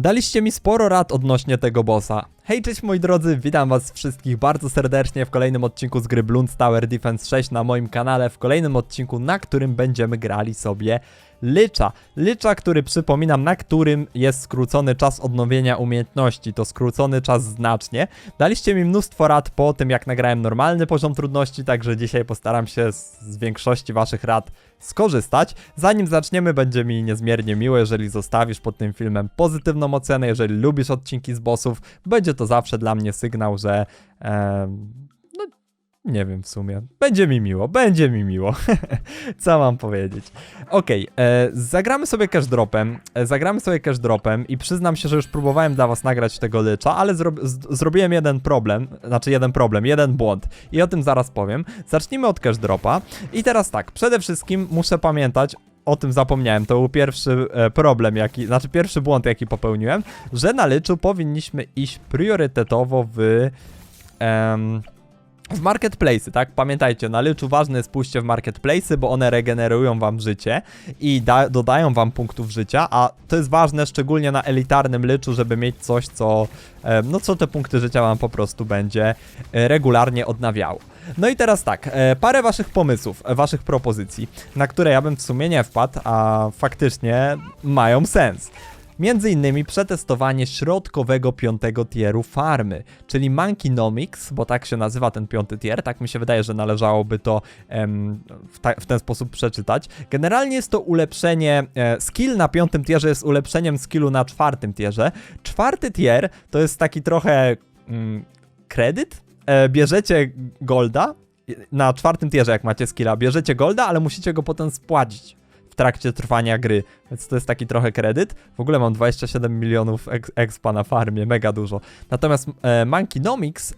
Daliście mi sporo rad odnośnie tego bossa. Hej, cześć moi drodzy, witam was wszystkich bardzo serdecznie w kolejnym odcinku z gry Bloons Tower Defense 6 na moim kanale, w kolejnym odcinku, na którym będziemy grali sobie Lycza. Lycza, który przypominam, na którym jest skrócony czas odnowienia umiejętności, to skrócony czas znacznie. Daliście mi mnóstwo rad po tym, jak nagrałem normalny poziom trudności, także dzisiaj postaram się z, większości waszych rad skorzystać. Zanim zaczniemy, będzie mi niezmiernie miło, jeżeli zostawisz pod tym filmem pozytywną ocenę, jeżeli lubisz odcinki z bossów, będzie to zawsze dla mnie sygnał, że em, no nie wiem w sumie, będzie mi miło, będzie mi miło, co mam powiedzieć. Okej, e, zagramy sobie cash dropem, e, zagramy sobie cash dropem i przyznam się, że już próbowałem dla was nagrać tego lycza, ale zro zrobiłem jeden problem, znaczy jeden problem, jeden błąd i o tym zaraz powiem. Zacznijmy od cash dropa i teraz tak, przede wszystkim muszę pamiętać, o tym zapomniałem, to był pierwszy e, problem, jaki, znaczy pierwszy błąd, jaki popełniłem, że na lyczu powinniśmy iść priorytetowo w... em, w marketplace, tak? Pamiętajcie, na lyczu ważne jest pójście w marketplace, bo one regenerują wam życie i da dodają wam punktów życia, a to jest ważne szczególnie na elitarnym lyczu, żeby mieć coś, co, em, no co te punkty życia wam po prostu będzie e, regularnie odnawiało. No i teraz tak, e, parę waszych pomysłów, e, waszych propozycji, na które ja bym w sumie nie wpadł, a faktycznie mają sens. Między innymi przetestowanie środkowego piątego tieru farmy, czyli Monkeynomics, bo tak się nazywa ten piąty tier, tak mi się wydaje, że należałoby to em, w, ta, w ten sposób przeczytać. Generalnie jest to ulepszenie, e, skill na piątym tierze jest ulepszeniem skillu na czwartym tierze. Czwarty tier to jest taki trochę mm, kredyt, e, bierzecie golda na czwartym tierze, jak macie skilla, bierzecie golda, ale musicie go potem spłacić w trakcie trwania gry, więc to jest taki trochę kredyt. W ogóle mam 27 milionów ex expa na farmie, mega dużo. Natomiast e,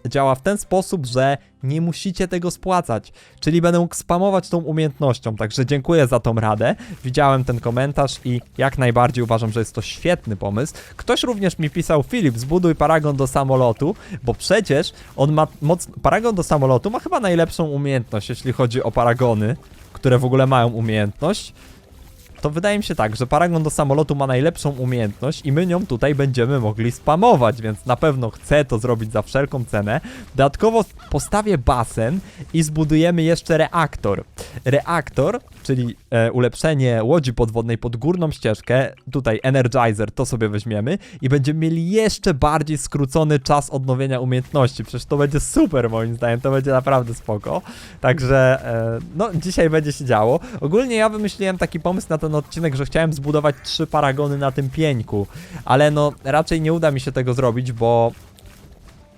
działa w ten sposób, że nie musicie tego spłacać, czyli będę mógł spamować tą umiejętnością, także dziękuję za tą radę. Widziałem ten komentarz i jak najbardziej uważam, że jest to świetny pomysł. Ktoś również mi pisał, Filip, zbuduj paragon do samolotu, bo przecież on ma moc... Paragon do samolotu ma chyba najlepszą umiejętność, jeśli chodzi o paragony, które w ogóle mają umiejętność to wydaje mi się tak, że Paragon do samolotu ma najlepszą umiejętność i my nią tutaj będziemy mogli spamować, więc na pewno chcę to zrobić za wszelką cenę. Dodatkowo postawię basen i zbudujemy jeszcze reaktor. Reaktor, czyli e, ulepszenie łodzi podwodnej pod górną ścieżkę, tutaj Energizer, to sobie weźmiemy i będziemy mieli jeszcze bardziej skrócony czas odnowienia umiejętności. Przecież to będzie super moim zdaniem, to będzie naprawdę spoko. Także, e, no, dzisiaj będzie się działo. Ogólnie ja wymyśliłem taki pomysł na ten odcinek, że chciałem zbudować trzy paragony na tym pieńku, ale no, raczej nie uda mi się tego zrobić, bo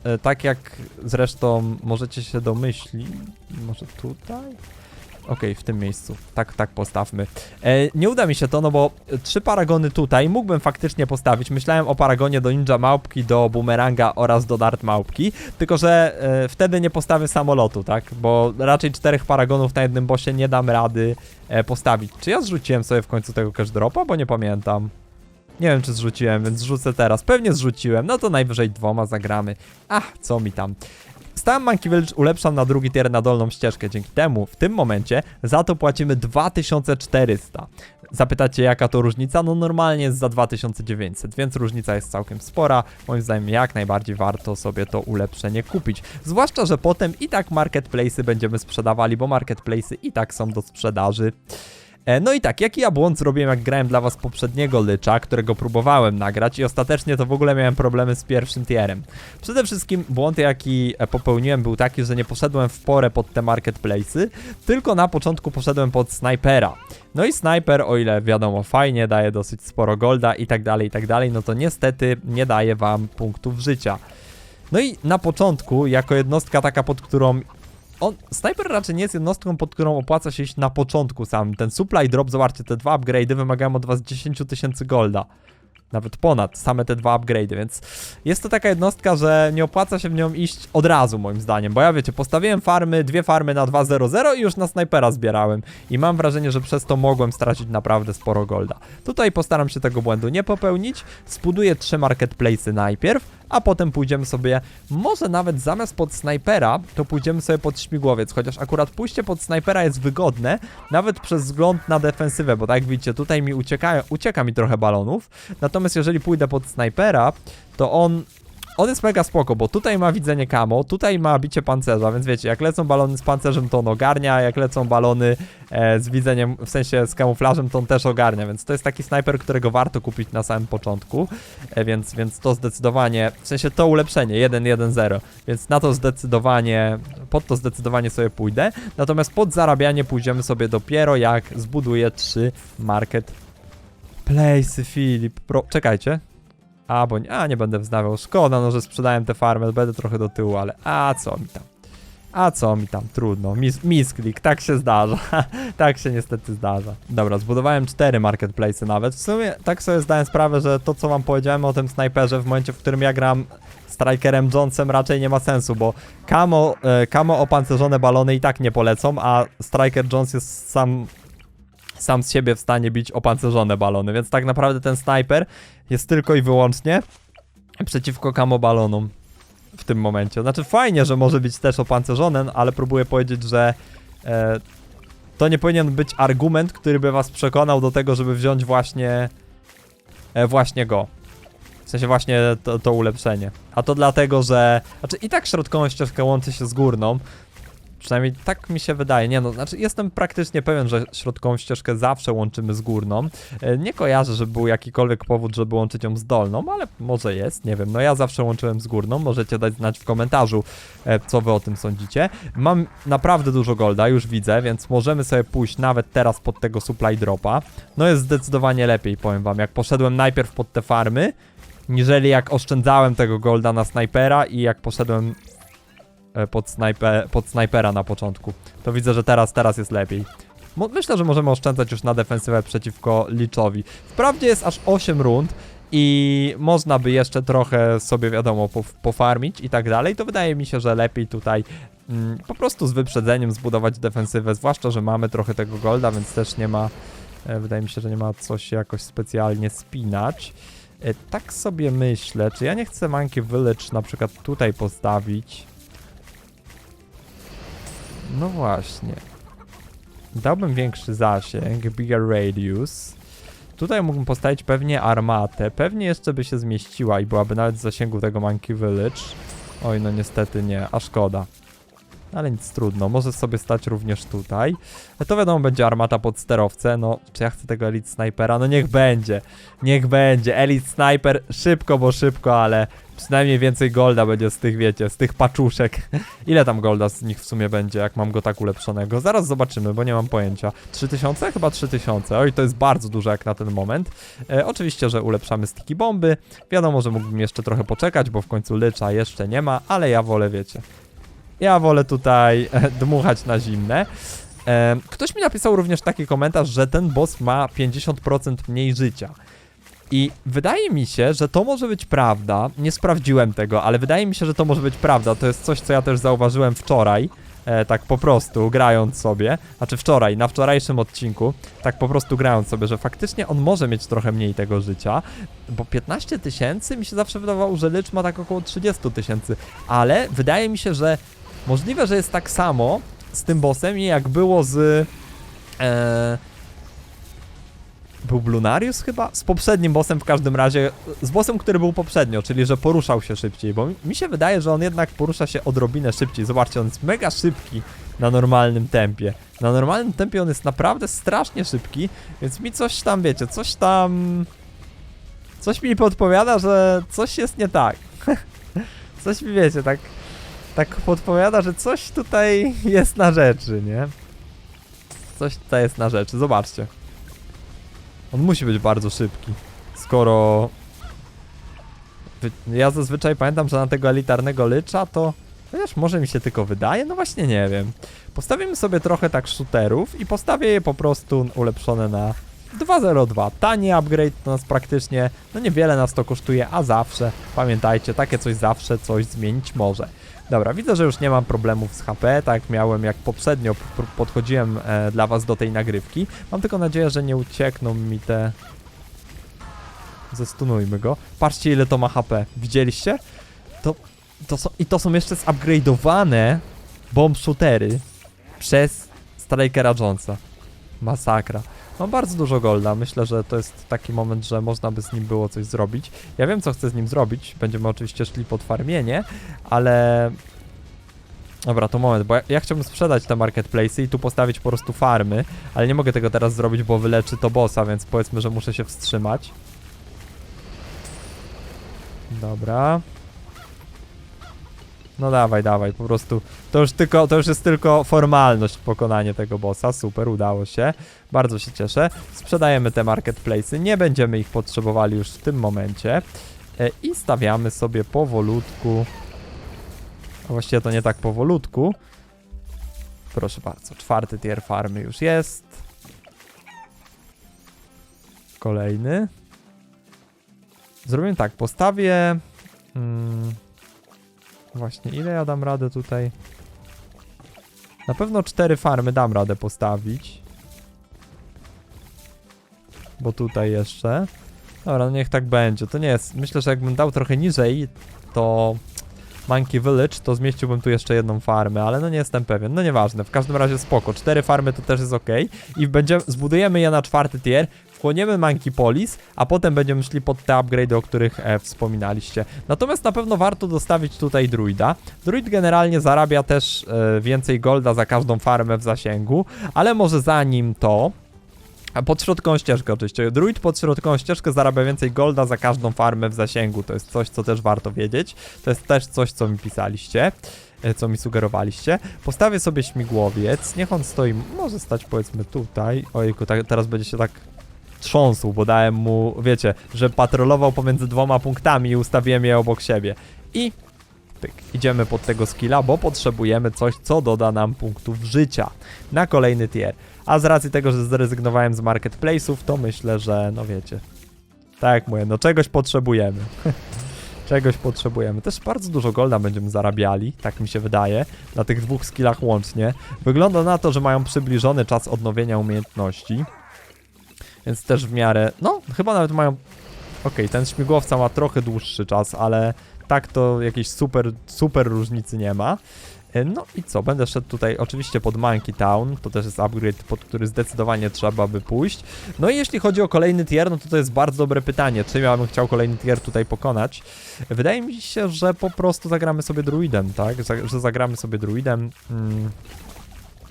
e, tak jak zresztą możecie się domyślić, może tutaj? Okej, w tym miejscu. Tak, tak postawmy. E, nie uda mi się to, no bo trzy paragony tutaj mógłbym faktycznie postawić. Myślałem o paragonie do ninja małpki, do boomeranga oraz do dart małpki, tylko że e, wtedy nie postawię samolotu, tak? Bo raczej czterech paragonów na jednym bosie nie dam rady e, postawić. Czy ja zrzuciłem sobie w końcu tego cash dropa? Bo nie pamiętam. Nie wiem, czy zrzuciłem, więc zrzucę teraz. Pewnie zrzuciłem, no to najwyżej dwoma zagramy. Ach, co mi tam. Stałem Monkey Village ulepszam na drugi tier na dolną ścieżkę. Dzięki temu w tym momencie za to płacimy 2400. Zapytacie jaka to różnica? No normalnie jest za 2900, więc różnica jest całkiem spora. Moim zdaniem jak najbardziej warto sobie to ulepszenie kupić. Zwłaszcza, że potem i tak marketplace'y będziemy sprzedawali, bo marketplace'y i tak są do sprzedaży. E, No i tak, jaki ja błąd zrobiłem, jak grałem dla was poprzedniego lycza, którego próbowałem nagrać i ostatecznie to w ogóle miałem problemy z pierwszym tierem. Przede wszystkim błąd, jaki e, popełniłem był taki, że nie poszedłem w porę pod te marketplace'y, tylko na początku poszedłem pod snajpera. No i snajper, o ile wiadomo, fajnie, daje dosyć sporo golda i tak dalej, i tak dalej, no to niestety nie daje wam punktów życia. No i na początku, jako jednostka taka, pod którą on, Sniper raczej nie jest jednostką, pod którą opłaca się iść na początku sam. Ten supply drop, zobaczcie, te dwa upgrade'y wymagają od was 10 tysięcy golda. Nawet ponad same te dwa upgrade'y, więc jest to taka jednostka, że nie opłaca się w nią iść od razu moim zdaniem, bo ja wiecie, postawiłem farmy, dwie farmy na 2.00 i już na snajpera zbierałem i mam wrażenie, że przez to mogłem stracić naprawdę sporo golda. Tutaj postaram się tego błędu nie popełnić, zbuduję trzy marketplace'y najpierw, a potem pójdziemy sobie, może nawet zamiast pod snajpera, to pójdziemy sobie pod śmigłowiec, chociaż akurat pójście pod snajpera jest wygodne, nawet przez wzgląd na defensywę, bo tak jak widzicie, tutaj mi ucieka, ucieka mi trochę balonów, natomiast jeżeli pójdę pod snajpera, to on on jest mega spoko, bo tutaj ma widzenie camo, tutaj ma bicie pancerza, więc wiecie, jak lecą balony z pancerzem, to on ogarnia, jak lecą balony e, z widzeniem, w sensie z kamuflażem, to on też ogarnia, więc to jest taki snajper, którego warto kupić na samym początku, e, więc, więc to zdecydowanie, w sensie to ulepszenie, 1.1.0, więc na to zdecydowanie, pod to zdecydowanie sobie pójdę, natomiast pod zarabianie pójdziemy sobie dopiero jak zbuduję 3 market Place, Filip, pro... czekajcie, a, bo nie, a, nie będę wznawiał. Szkoda, no, że sprzedałem tę farmę, będę trochę do tyłu, ale a co mi tam? A co mi tam? Trudno. Mis misklik, tak się zdarza. tak się niestety zdarza. Dobra, zbudowałem cztery marketplace'y nawet. W sumie tak sobie zdałem sprawę, że to co wam powiedziałem o tym snajperze w momencie, w którym ja gram Strikerem Jonesem raczej nie ma sensu, bo kamo, e, kamo opancerzone balony i tak nie polecą, a Striker Jones jest sam sam z siebie w stanie bić opancerzone balony, więc tak naprawdę ten snajper jest tylko i wyłącznie przeciwko kamo balonom w tym momencie. Znaczy fajnie, że może być też opancerzone, no, ale próbuję powiedzieć, że e, to nie powinien być argument, który by was przekonał do tego, żeby wziąć właśnie e, właśnie go. W sensie właśnie to, to ulepszenie. A to dlatego, że... Znaczy i tak środkową ścieżkę łączy się z górną, Przynajmniej tak mi się wydaje. Nie no, znaczy jestem praktycznie pewien, że środkową ścieżkę zawsze łączymy z górną. E, Nie kojarzę, że był jakikolwiek powód, żeby łączyć ją z dolną, ale może jest, nie wiem. No ja zawsze łączyłem z górną. Możecie dać znać w komentarzu, e, co wy o tym sądzicie. Mam naprawdę dużo golda, już widzę, więc możemy sobie pójść nawet teraz pod tego supply dropa. No jest zdecydowanie lepiej, powiem wam. Jak poszedłem najpierw pod te farmy, niżeli jak oszczędzałem tego golda na snajpera i jak poszedłem pod, snajpe, pod snajpera na początku. To widzę, że teraz, teraz jest lepiej. Myślę, że możemy oszczędzać już na defensywę przeciwko Liczowi. Wprawdzie jest aż 8 rund i można by jeszcze trochę sobie, wiadomo, pof pofarmić i tak dalej, to wydaje mi się, że lepiej tutaj mm, po prostu z wyprzedzeniem zbudować defensywę, zwłaszcza, że mamy trochę tego golda, więc też nie ma, e, wydaje mi się, że nie ma co się jakoś specjalnie spinać. E, tak sobie myślę, czy ja nie chcę Monkey Village na przykład tutaj postawić, no właśnie. Dałbym większy zasięg, bigger radius. Tutaj mógłbym postawić pewnie armatę. Pewnie jeszcze by się zmieściła i byłaby nawet w zasięgu tego Monkey Village. Oj, no niestety nie, a szkoda. Ale nic trudno, może sobie stać również tutaj. No To wiadomo, będzie armata pod sterowce. No, czy ja chcę tego Elite Snipera? No niech będzie. Niech będzie. Elite Sniper szybko, bo szybko, ale przynajmniej więcej golda będzie z tych, wiecie, z tych paczuszek. Ile tam golda z nich w sumie będzie, jak mam go tak ulepszonego? Zaraz zobaczymy, bo nie mam pojęcia. 3000? Chyba 3000. Oj, to jest bardzo dużo jak na ten moment. E, oczywiście, że ulepszamy sticky bomby. Wiadomo, że mógłbym jeszcze trochę poczekać, bo w końcu lycza jeszcze nie ma, ale ja wolę, wiecie. Ja wolę tutaj e, dmuchać na zimne. Ktoś mi napisał również taki komentarz, że ten boss ma 50% mniej życia. I wydaje mi się, że to może być prawda. Nie sprawdziłem tego, ale wydaje mi się, że to może być prawda. To jest coś, co ja też zauważyłem wczoraj. E, tak po prostu grając sobie, znaczy wczoraj, na wczorajszym odcinku, tak po prostu grając sobie, że faktycznie on może mieć trochę mniej tego życia, bo 15 tysięcy mi się zawsze wydawało, że Lich ma tak około 30 tysięcy, ale wydaje mi się, że możliwe, że jest tak samo z tym bossem, jak było z... E, był Blunarius chyba? Z poprzednim bossem w każdym razie, z bossem, który był poprzednio, czyli że poruszał się szybciej, bo mi- się wydaje, że on jednak porusza się odrobinę szybciej. Zobaczcie, on jest mega szybki na normalnym tempie. Na normalnym tempie on jest naprawdę strasznie szybki, więc mi coś tam, wiecie, coś tam... Coś mi podpowiada, że coś jest nie tak. coś mi, wiecie, tak... Tak podpowiada, że coś tutaj jest na rzeczy, nie? Coś tutaj jest na rzeczy, zobaczcie. On musi być bardzo szybki. Skoro. Ja zazwyczaj pamiętam, że na tego elitarnego lycza to. Chociaż może mi się tylko wydaje, no właśnie nie wiem. Postawimy sobie trochę tak shooterów i postawię je po prostu ulepszone na 2.02. Tani upgrade to nas praktycznie, no niewiele nas to kosztuje, a zawsze, pamiętajcie, takie coś zawsze coś zmienić może. Dobra, widzę, że już nie mam problemów z HP, tak miałem jak poprzednio podchodziłem e, dla was do tej nagrywki. Mam tylko nadzieję, że nie uciekną mi te... Zestunujmy go. Patrzcie ile to ma HP. Widzieliście? To, to są, I to są jeszcze zupgrade'owane bomb shootery przez Strikera Jonesa. Masakra. Mam bardzo dużo golda. Myślę, że to jest taki moment, że można by z nim było coś zrobić. Ja wiem, co chcę z nim zrobić. Będziemy oczywiście szli pod farmienie, ale... Dobra, to moment, bo ja, ja chciałbym sprzedać te marketplace'y i tu postawić po prostu farmy, ale nie mogę tego teraz zrobić, bo wyleczy to bossa, więc powiedzmy, że muszę się wstrzymać. Dobra. No dawaj, dawaj, po prostu to już tylko, to już jest tylko formalność pokonanie tego bossa, super, udało się, bardzo się cieszę. Sprzedajemy te marketplace'y, nie będziemy ich potrzebowali już w tym momencie. E, i stawiamy sobie powolutku, a właściwie to nie tak powolutku, proszę bardzo, czwarty tier farmy już jest, kolejny. Zrobimy tak, postawię... Mm, właśnie, ile ja dam radę tutaj? Na pewno cztery farmy dam radę postawić. Bo tutaj jeszcze. Dobra, no niech tak będzie. To nie jest... Myślę, że jakbym dał trochę niżej, to... Monkey Village, to zmieściłbym tu jeszcze jedną farmę, ale no nie jestem pewien. No nieważne, w każdym razie spoko. Cztery farmy to też jest ok. I będziemy, zbudujemy je na czwarty tier, wchłoniemy Monkey Polis, a potem będziemy szli pod te upgrade, o których e, wspominaliście. Natomiast na pewno warto dostawić tutaj druida. Druid generalnie zarabia też e, więcej golda za każdą farmę w zasięgu, ale może zanim to... Pod środkową ścieżkę oczywiście. Druid pod środkową ścieżkę zarabia więcej golda za każdą farmę w zasięgu. To jest coś, co też warto wiedzieć. To jest też coś, co mi pisaliście, e, co mi sugerowaliście. Postawię sobie śmigłowiec. Niech on stoi, może stać powiedzmy tutaj. Ojku, tak, teraz będzie się tak trząsł, bo dałem mu, wiecie, że patrolował pomiędzy dwoma punktami i ustawiłem je obok siebie. I pyk, idziemy pod tego skilla, bo potrzebujemy coś, co doda nam punktów życia na kolejny tier. A z racji tego, że zrezygnowałem z marketplace'ów, to myślę, że no wiecie. Tak jak mówię, no czegoś potrzebujemy. czegoś potrzebujemy. Też bardzo dużo golda będziemy zarabiali, tak mi się wydaje, na tych dwóch skillach łącznie. Wygląda na to, że mają przybliżony czas odnowienia umiejętności. Więc też w miarę, no chyba nawet mają... Okej, ten śmigłowca ma trochę dłuższy czas, ale tak to jakiejś super, super różnicy nie ma. E, No i co, będę szedł tutaj oczywiście pod Monkey Town, to też jest upgrade, pod który zdecydowanie trzeba by pójść. No i jeśli chodzi o kolejny tier, no to to jest bardzo dobre pytanie, czym ja bym chciał kolejny tier tutaj pokonać. Wydaje mi się, że po prostu zagramy sobie druidem, tak, że zagramy sobie druidem. Mm.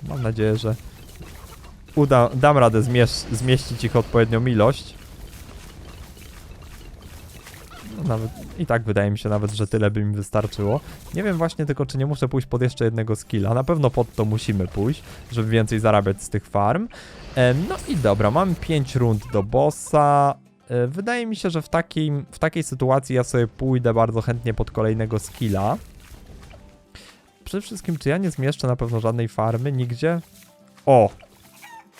Mam nadzieję, że uda, dam radę zmieś- zmieścić ich odpowiednią ilość. No, nawet, I tak wydaje mi się nawet, że tyle by mi wystarczyło. Nie wiem właśnie tylko, czy nie muszę pójść pod jeszcze jednego skilla. Na pewno pod to musimy pójść, żeby więcej zarabiać z tych farm. E, no i dobra, mamy 5 rund do bossa. E, wydaje mi się, że w, takim, w takiej sytuacji ja sobie pójdę bardzo chętnie pod kolejnego skilla. Przede wszystkim, czy ja nie zmieszczę na pewno żadnej farmy nigdzie? O!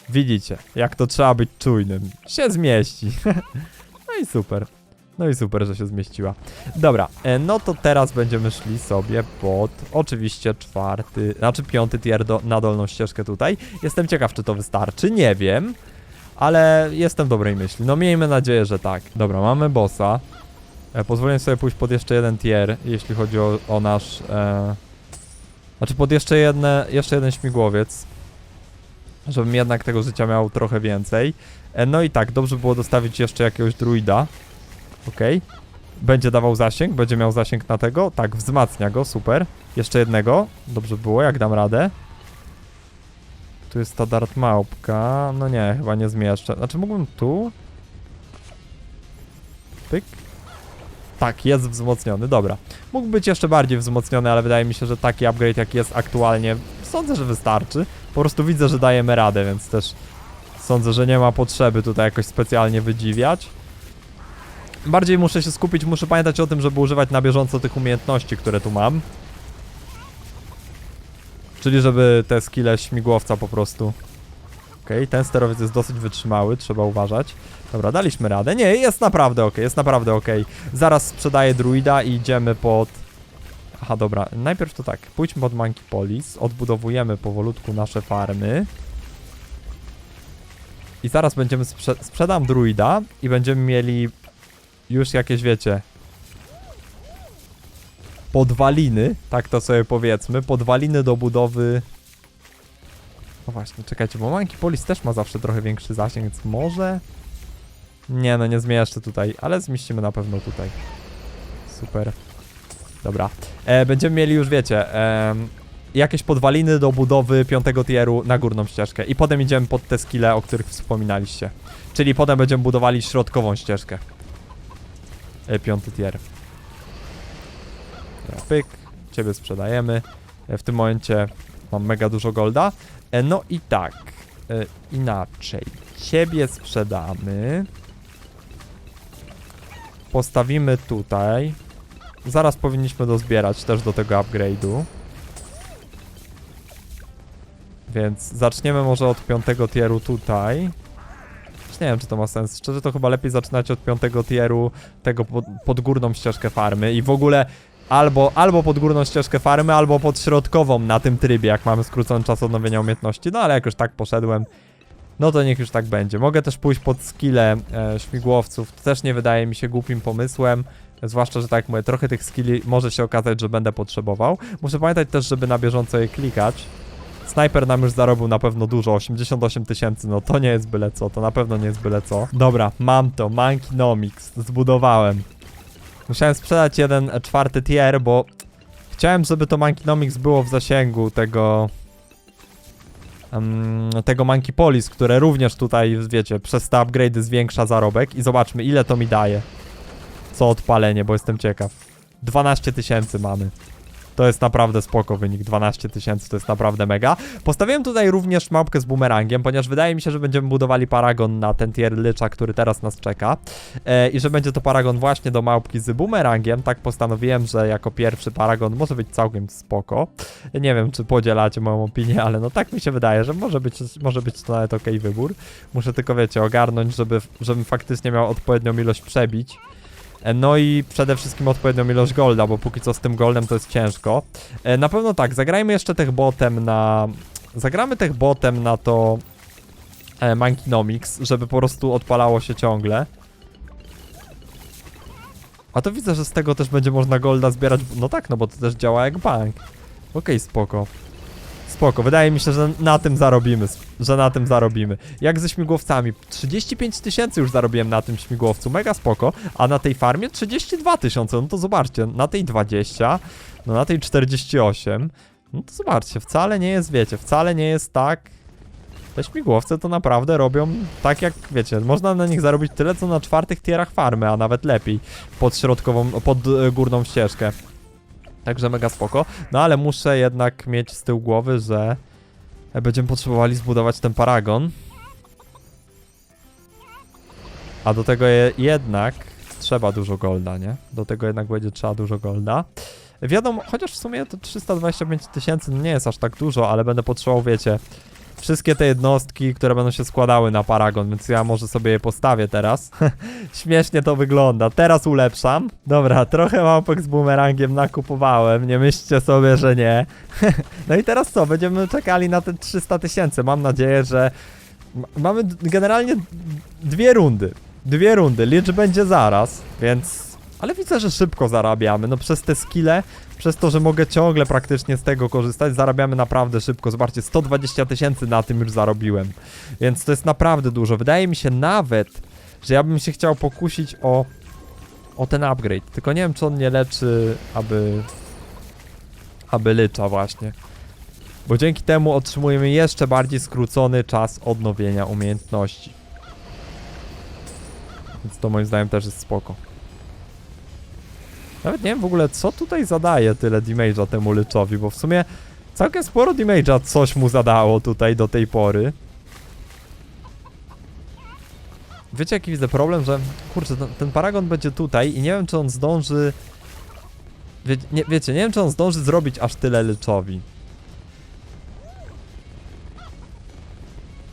Widzicie, jak to trzeba być czujnym. Się zmieści. no i super. No i super, że się zmieściła. Dobra, e, no to teraz będziemy szli sobie pod oczywiście czwarty, znaczy piąty tier do, na dolną ścieżkę tutaj. Jestem ciekaw, czy to wystarczy, nie wiem, ale jestem dobrej myśli. No miejmy nadzieję, że tak. Dobra, mamy bossa. E, pozwolę sobie pójść pod jeszcze jeden tier, jeśli chodzi o, o nasz... E, znaczy pod jeszcze, jedne, jeszcze jeden śmigłowiec. Żebym jednak tego życia miał trochę więcej. E, no i tak, dobrze było dostawić jeszcze jakiegoś druida. Okej. Będzie dawał zasięg, będzie miał zasięg na tego. Tak, wzmacnia go, super. Jeszcze jednego. Dobrze było, jak dam radę. Tu jest ta dart małpka. No nie, chyba nie zmieszczę. Znaczy mógłbym tu? Pyk. Tak, jest wzmocniony, dobra. Mógł być jeszcze bardziej wzmocniony, ale wydaje mi się, że taki upgrade jaki jest aktualnie, sądzę, że wystarczy. Po prostu widzę, że dajemy radę, więc też sądzę, że nie ma potrzeby tutaj jakoś specjalnie wydziwiać. Bardziej muszę się skupić, muszę pamiętać o tym, żeby używać na bieżąco tych umiejętności, które tu mam. Czyli żeby te skille śmigłowca po prostu. Okej, ten sterowiec jest dosyć wytrzymały, trzeba uważać. Dobra, daliśmy radę. Nie, jest naprawdę ok, jest naprawdę ok. Zaraz sprzedaję druida i idziemy pod... Aha, dobra, najpierw to tak, pójdźmy pod Monkey Polis, odbudowujemy powolutku nasze farmy. I zaraz będziemy sprze sprzedam druida i będziemy mieli już jakieś, wiecie, podwaliny, tak to sobie powiedzmy, podwaliny do budowy... No właśnie, czekajcie, bo Monkey Polis też ma zawsze trochę większy zasięg, więc może... Nie, no nie zmieszczę tutaj, ale zmieścimy na pewno tutaj. Super. Dobra. E, będziemy mieli już, wiecie, em, jakieś podwaliny do budowy piątego tieru na górną ścieżkę. I potem idziemy pod te skille, o których wspominaliście. Czyli potem będziemy budowali środkową ścieżkę. E, piąty tier. Pyk. Ciebie sprzedajemy. E, w tym momencie mam mega dużo golda. E, no i tak. E, inaczej. Ciebie sprzedamy. Postawimy tutaj. Zaraz powinniśmy dozbierać też do tego upgrade'u. Więc zaczniemy może od piątego tieru tutaj. Nie wiem, czy to ma sens. Szczerze to chyba lepiej zaczynać od piątego tieru tego pod, pod górną ścieżkę farmy i w ogóle albo, albo pod górną ścieżkę farmy, albo pod środkową na tym trybie, jak mamy skrócony czas odnowienia umiejętności. No ale jak już tak poszedłem, no to niech już tak będzie. Mogę też pójść pod skille e, śmigłowców. To też nie wydaje mi się głupim pomysłem. Zwłaszcza, że tak jak mówię, trochę tych skilli może się okazać, że będę potrzebował. Muszę pamiętać też, żeby na bieżąco je klikać. Snajper nam już zarobił na pewno dużo, 88 tysięcy, no to nie jest byle co, to na pewno nie jest byle co. Dobra, mam to, Mankinomics, zbudowałem. Musiałem sprzedać jeden czwarty tier, bo chciałem, żeby to Mankinomics było w zasięgu tego... em, tego Monkey Polis, które również tutaj, wiecie, przez te upgrade'y zwiększa zarobek i zobaczmy, ile to mi daje. Co odpalenie, bo jestem ciekaw. 12 tysięcy mamy. To jest naprawdę spoko wynik, 12 tysięcy to jest naprawdę mega. Postawiłem tutaj również małpkę z bumerangiem, ponieważ wydaje mi się, że będziemy budowali paragon na ten tier lycza, który teraz nas czeka. E, I że będzie to paragon właśnie do małpki z bumerangiem. Tak postanowiłem, że jako pierwszy paragon może być całkiem spoko. Nie wiem, czy podzielacie moją opinię, ale no tak mi się wydaje, że może być, może być to nawet okej wybór. Muszę tylko, wiecie, ogarnąć, żeby, żebym faktycznie miał odpowiednią ilość przebić. E, No i przede wszystkim odpowiednią ilość golda, bo póki co z tym goldem to jest ciężko. E, Na pewno tak, zagrajmy jeszcze tech botem na... Zagramy tech botem na to e, Mankinomics, żeby po prostu odpalało się ciągle. A to widzę, że z tego też będzie można golda zbierać. No tak, no bo to też działa jak bank. Okej, spoko. Spoko, wydaje mi się, że na tym zarobimy, że na tym zarobimy. Jak ze śmigłowcami, 35 tysięcy już zarobiłem na tym śmigłowcu, mega spoko, a na tej farmie 32 tysiące, no to zobaczcie, na tej 20, no na tej 48, no to zobaczcie, wcale nie jest, wiecie, wcale nie jest tak, te śmigłowce to naprawdę robią tak jak, wiecie, można na nich zarobić tyle, co na czwartych tierach farmy, a nawet lepiej, pod środkową, pod e, górną ścieżkę. Także mega spoko. No ale muszę jednak mieć z tyłu głowy, że będziemy potrzebowali zbudować ten paragon. A do tego je, jednak trzeba dużo golda, nie? Do tego jednak będzie trzeba dużo golda. Wiadomo, chociaż w sumie to 325 tysięcy nie jest aż tak dużo, ale będę potrzebował, wiecie, wszystkie te jednostki, które będą się składały na paragon, więc ja może sobie je postawię teraz. Śmiesznie to wygląda. Teraz ulepszam. Dobra, trochę małpek z bumerangiem nakupowałem. Nie myślcie sobie, że nie. no i teraz co? Będziemy czekali na te 300 tysięcy. Mam nadzieję, że ma- mamy generalnie dwie rundy. Dwie rundy. Licz będzie zaraz, więc... Ale widzę, że szybko zarabiamy. No przez te skille, przez to, że mogę ciągle praktycznie z tego korzystać, zarabiamy naprawdę szybko. Zobaczcie, 120 tysięcy na tym już zarobiłem. Więc to jest naprawdę dużo. Wydaje mi się nawet, że ja bym się chciał pokusić o, o ten upgrade. Tylko nie wiem, czy on nie leczy, aby, aby lycza właśnie. Bo dzięki temu otrzymujemy jeszcze bardziej skrócony czas odnowienia umiejętności. Więc to moim zdaniem też jest spoko. Nawet nie wiem w ogóle, co tutaj zadaje tyle damage'a temu lyczowi, bo w sumie całkiem sporo damage'a coś mu zadało tutaj do tej pory. Wiecie jaki widzę problem, że kurczę, ten, ten paragon będzie tutaj i nie wiem czy on zdąży... Wie, nie, wiecie, nie wiem czy on zdąży zrobić aż tyle lyczowi.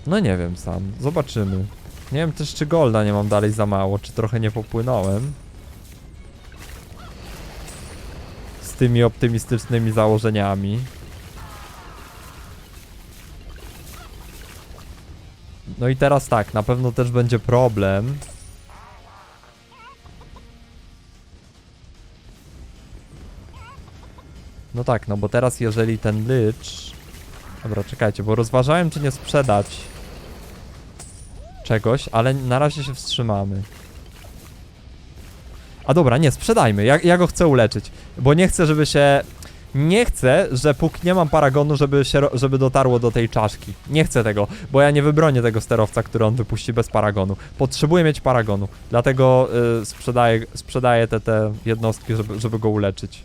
No nie wiem sam, zobaczymy. Nie wiem też czy golda nie mam dalej za mało, czy trochę nie popłynąłem. tymi optymistycznymi założeniami. No i teraz tak, na pewno też będzie problem. No tak, no bo teraz jeżeli ten licz... Dobra, czekajcie, bo rozważałem czy nie sprzedać czegoś, ale na razie się wstrzymamy. A dobra, nie, sprzedajmy, ja, ja go chcę uleczyć, bo nie chcę, żeby się... Nie chcę, że póki nie mam paragonu, żeby, się, żeby dotarło do tej czaszki. Nie chcę tego, bo ja nie wybronię tego sterowca, który on wypuści bez paragonu. Potrzebuję mieć paragonu, dlatego y, sprzedaję, sprzedaję te, te jednostki, żeby, żeby go uleczyć.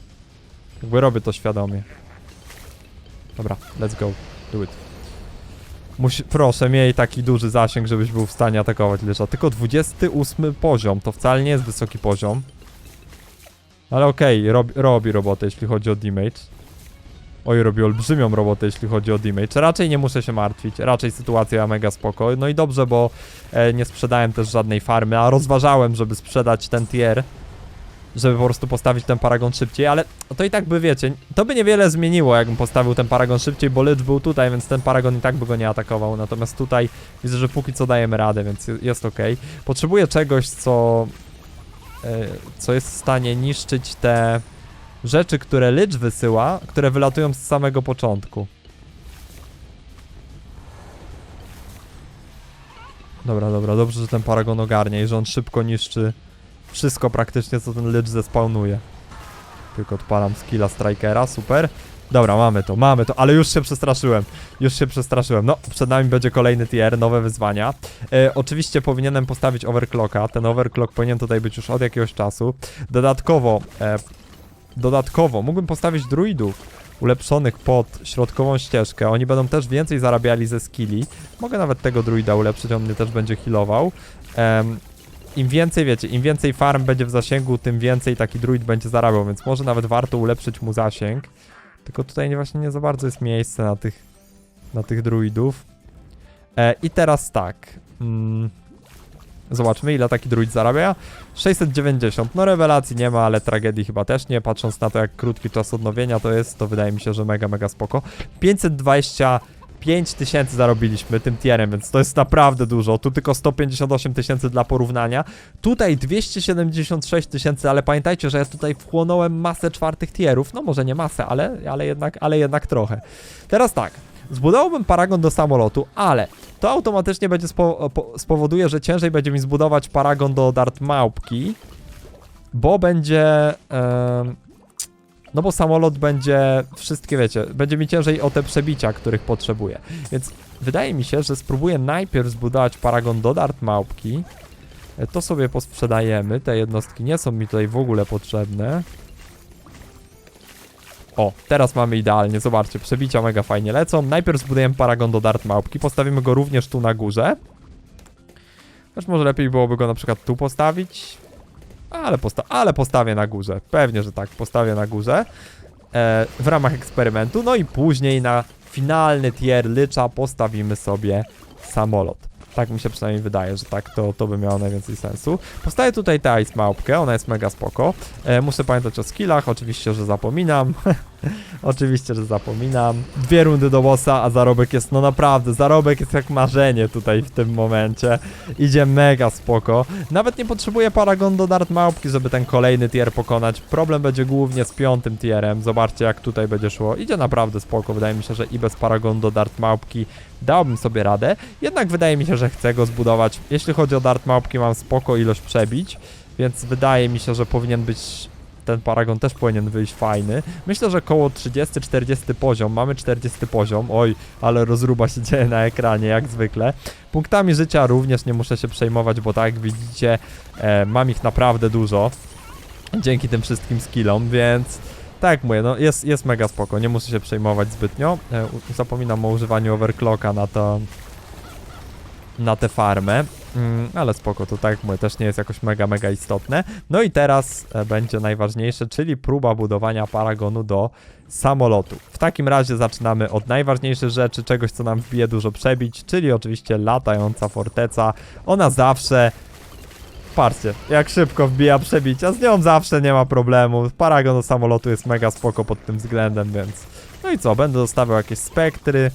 Jakby robię to świadomie. Dobra, let's go. Do it. Musi, proszę, miej taki duży zasięg, żebyś był w stanie atakować Licza. Tylko 28 poziom, to wcale nie jest wysoki poziom. Ale okej, robi, robi robotę, jeśli chodzi o damage. Oj, robi olbrzymią robotę, jeśli chodzi o damage. Raczej nie muszę się martwić, raczej sytuacja mega spoko. No i dobrze, bo e, nie sprzedałem też żadnej farmy, a rozważałem, żeby sprzedać ten tier żeby po prostu postawić ten paragon szybciej, ale to i tak by wiecie, to by niewiele zmieniło, jakbym postawił ten paragon szybciej, bo Lich był tutaj, więc ten paragon i tak by go nie atakował, natomiast tutaj widzę, że póki co dajemy radę, więc je- jest ok. Potrzebuję czegoś, co, e, co jest w stanie niszczyć te rzeczy, które Lich wysyła, które wylatują z samego początku. Dobra, dobra, dobrze, że ten paragon ogarnia i że on szybko niszczy wszystko praktycznie, co ten Lich zespawnuje. Tylko odpalam skilla Strikera, super. Dobra, mamy to, mamy to, ale już się przestraszyłem. Już się przestraszyłem. No, przed nami będzie kolejny tier, nowe wyzwania. E, oczywiście powinienem postawić overclocka. Ten overclock powinien tutaj być już od jakiegoś czasu. Dodatkowo, e, dodatkowo mógłbym postawić druidów ulepszonych pod środkową ścieżkę. Oni będą też więcej zarabiali ze skilli. Mogę nawet tego druida ulepszyć, on mnie też będzie healował. Em, im więcej, wiecie, im więcej farm będzie w zasięgu, tym więcej taki druid będzie zarabiał, więc może nawet warto ulepszyć mu zasięg. Tylko tutaj właśnie nie za bardzo jest miejsce na tych, na tych druidów. E, I teraz tak. Mm, zobaczmy, ile taki druid zarabia. 690. No rewelacji nie ma, ale tragedii chyba też nie. Patrząc na to, jak krótki czas odnowienia to jest, to wydaje mi się, że mega, mega spoko. 520 5000 zarobiliśmy tym tierem, więc to jest naprawdę dużo. Tu tylko 158 tysięcy dla porównania. Tutaj 276 tysięcy, ale pamiętajcie, że ja tutaj wchłonąłem masę czwartych tierów. No może nie masę, ale, ale, jednak, ale jednak trochę. Teraz tak. Zbudowałbym paragon do samolotu, ale to automatycznie będzie spo, po, spowoduje, że ciężej będzie mi zbudować paragon do dart małpki, bo będzie... Yy no bo samolot będzie, wszystkie wiecie, będzie mi ciężej o te przebicia, których potrzebuję. Więc wydaje mi się, że spróbuję najpierw zbudować paragon do Dart Małpki. E, To sobie posprzedajemy, te jednostki nie są mi tutaj w ogóle potrzebne. O, teraz mamy idealnie, zobaczcie, przebicia mega fajnie lecą. Najpierw zbudujemy paragon do Dart Małpki, postawimy go również tu na górze. Też może lepiej byłoby go na przykład tu postawić. Ale, posta ale postawię na górze. Pewnie, że tak, postawię na górze. E, w ramach eksperymentu. No i później na finalny tier Lycza postawimy sobie samolot. Tak mi się przynajmniej wydaje, że tak to, to by miało najwięcej sensu. Postawię tutaj tę Ice Małpkę, ona jest mega spoko. E, muszę pamiętać o skillach, oczywiście, że zapominam. oczywiście, że zapominam. Dwie rundy do bossa, a zarobek jest, no naprawdę, zarobek jest jak marzenie tutaj w tym momencie. Idzie mega spoko. Nawet nie potrzebuję Paragon do Dart Małpki, żeby ten kolejny tier pokonać. Problem będzie głównie z piątym tierem. Zobaczcie, jak tutaj będzie szło. Idzie naprawdę spoko. Wydaje mi się, że i bez Paragon do Dart Małpki dałbym sobie radę. Jednak wydaje mi się, że chcę go zbudować. Jeśli chodzi o Dart Małpki, mam spoko ilość przebić, więc wydaje mi się, że powinien być ten paragon też powinien wyjść fajny. Myślę, że koło 30-40 poziom. Mamy 40 poziom. Oj, ale rozruba się dzieje na ekranie, jak zwykle. Punktami życia również nie muszę się przejmować, bo tak jak widzicie, e, mam ich naprawdę dużo. Dzięki tym wszystkim skillom, więc tak mówię, no jest, jest mega spoko, nie muszę się przejmować zbytnio. E, zapominam o używaniu overclocka na to na tę farmę, mm, ale spoko, to tak jak mówię, też nie jest jakoś mega, mega istotne. No i teraz e, będzie najważniejsze, czyli próba budowania paragonu do samolotu. W takim razie zaczynamy od najważniejszych rzeczy, czegoś co nam wbije dużo przebić, czyli oczywiście latająca forteca. Ona zawsze Patrzcie, jak szybko wbija przebicia, z nią zawsze nie ma problemu. Paragon do samolotu jest mega spoko pod tym względem, więc... No i co, będę dostawiał jakieś spektry.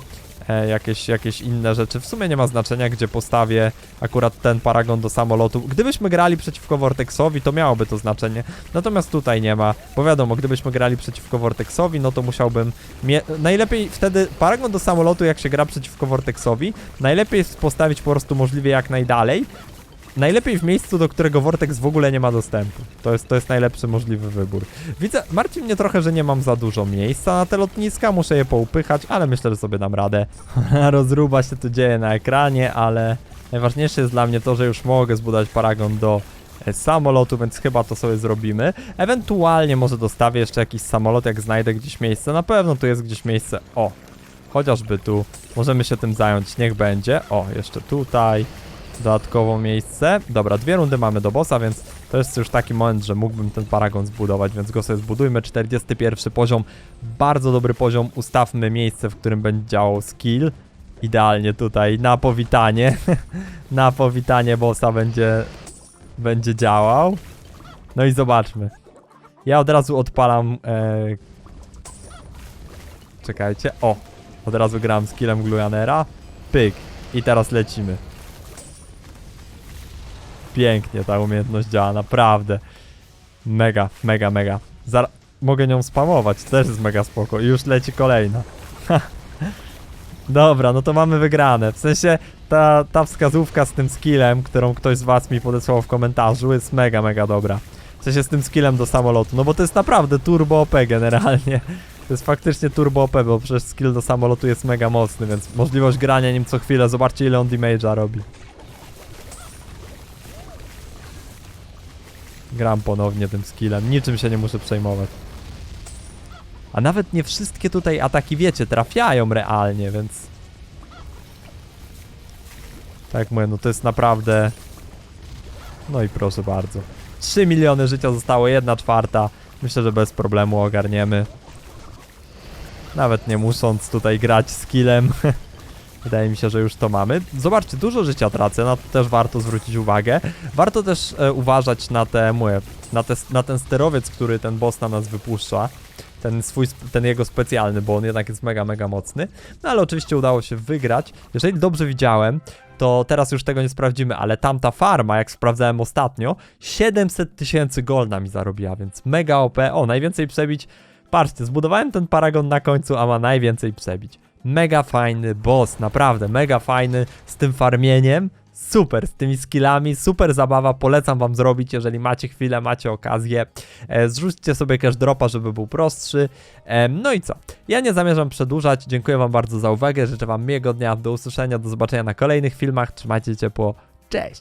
E, jakieś, jakieś inne rzeczy. W sumie nie ma znaczenia, gdzie postawię akurat ten paragon do samolotu. Gdybyśmy grali przeciwko Vortexowi, to miałoby to znaczenie. Natomiast tutaj nie ma, bo wiadomo, gdybyśmy grali przeciwko Vortexowi, no to musiałbym... Najlepiej wtedy paragon do samolotu, jak się gra przeciwko Vortexowi, najlepiej jest postawić po prostu możliwie jak najdalej. Najlepiej w miejscu, do którego Vortex w ogóle nie ma dostępu. To jest, to jest najlepszy możliwy wybór. Widzę, martwi mnie trochę, że nie mam za dużo miejsca na te lotniska, muszę je poupychać, ale myślę, że sobie dam radę. Rozruba się tu dzieje na ekranie, ale najważniejsze jest dla mnie to, że już mogę zbudować paragon do e, samolotu, więc chyba to sobie zrobimy. Ewentualnie może dostawię jeszcze jakiś samolot, jak znajdę gdzieś miejsce. Na pewno tu jest gdzieś miejsce. O, chociażby tu. Możemy się tym zająć, niech będzie. O, jeszcze tutaj. Dodatkowo miejsce. Dobra, dwie rundy mamy do bossa, więc to jest już taki moment, że mógłbym ten paragon zbudować, więc go sobie zbudujmy. 41 poziom, bardzo dobry poziom. Ustawmy miejsce, w którym będzie działał skill. Idealnie tutaj na powitanie. na powitanie bossa będzie, będzie działał. No i zobaczmy. Ja od razu odpalam. E... Czekajcie. O! Od razu gram skillem Gluanera. Pyk. I teraz lecimy. Pięknie ta umiejętność działa, naprawdę. Mega, mega, mega. Zara mogę nią spamować, też jest mega spoko. I już leci kolejna. Dobra, no to mamy wygrane. W sensie ta, ta wskazówka z tym skillem, którą ktoś z was mi podesłał w komentarzu, jest mega, mega dobra. W sensie z tym skillem do samolotu, no bo to jest naprawdę turbo OP generalnie. To jest faktycznie turbo OP, bo przecież skill do samolotu jest mega mocny, więc możliwość grania nim co chwilę, zobaczcie ile on damage'a robi. Gram ponownie tym skillem, niczym się nie muszę przejmować. A nawet nie wszystkie tutaj ataki, wiecie, trafiają realnie, więc... Tak mówię, no to jest naprawdę... No i proszę bardzo. 3 miliony życia zostało, 1 czwarta. Myślę, że bez problemu ogarniemy. Nawet nie musząc tutaj grać skillem. Wydaje mi się, że już to mamy. Zobaczcie, dużo życia tracę, na to też warto zwrócić uwagę. Warto też e, uważać na te, mówię, na, te, na ten sterowiec, który ten boss na nas wypuszcza. Ten swój, ten jego specjalny, bo on jednak jest mega, mega mocny. No ale oczywiście udało się wygrać. Jeżeli dobrze widziałem, to teraz już tego nie sprawdzimy, ale tamta farma, jak sprawdzałem ostatnio, 700 tysięcy golda mi zarobiła, więc mega OP. O, najwięcej przebić. Patrzcie, zbudowałem ten paragon na końcu, a ma najwięcej przebić. Mega fajny boss, naprawdę mega fajny z tym farmieniem. Super, z tymi skillami, super zabawa, polecam wam zrobić, jeżeli macie chwilę, macie okazję. E, zrzućcie sobie cash dropa, żeby był prostszy. E, no i co? Ja nie zamierzam przedłużać, dziękuję wam bardzo za uwagę, życzę wam miłego dnia, do usłyszenia, do zobaczenia na kolejnych filmach, trzymajcie się ciepło, cześć!